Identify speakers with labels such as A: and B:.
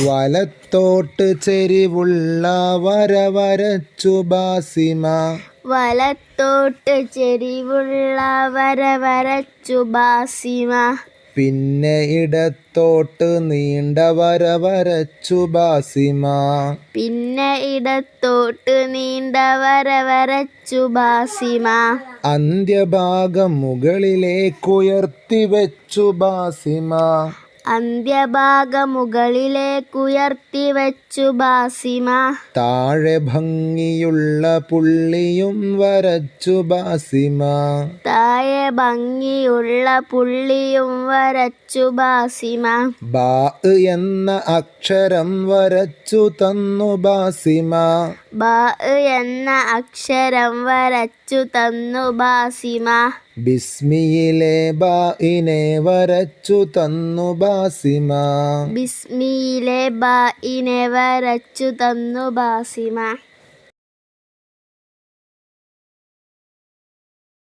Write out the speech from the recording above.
A: വലത്തോട്ട് ചെരിവുള്ള വര വരച്ചു ബാസിമ.
B: വലത്തോട്ട് ചെരിവുള്ള വര വരച്ചു ബാസിമ.
A: പിന്നെ ഇടത്തോട്ട് നീണ്ട വര വരച്ചു ബാസിമ.
B: പിന്നെ ഇടത്തോട്ട് നീണ്ട വര വരച്ചു ബാസിമ.
A: അന്ത്യഭാഗം മുകളിലേക്കുയർത്തി വെച്ചു ബാസിമ.
B: അന്ത്യഭാഗം മുകളിലേക്കുയർത്തി വെച്ചു ബാസിമ.
A: താഴെ ഭംഗിയുള്ള പുള്ളിയും വരച്ചു ബാസിമ.
B: താഴെ ഭംഗിയുള്ള പുള്ളിയും വരച്ചു ബാസിമ.
A: ബാ എന്ന അക്ഷരം വരച്ചു തന്നു ബാസിമ.
B: ബാ എന്ന അക്ഷരം വരച്ചു തന്നു ബാസിമ.
A: ബിസ്മിയിലെ ബായിനെ വരച്ചു തന്നു ബാസിമ.
B: ബിസ്മിയിലെ ബായിനെ വരച്ചു തന്നു ബാസിമ.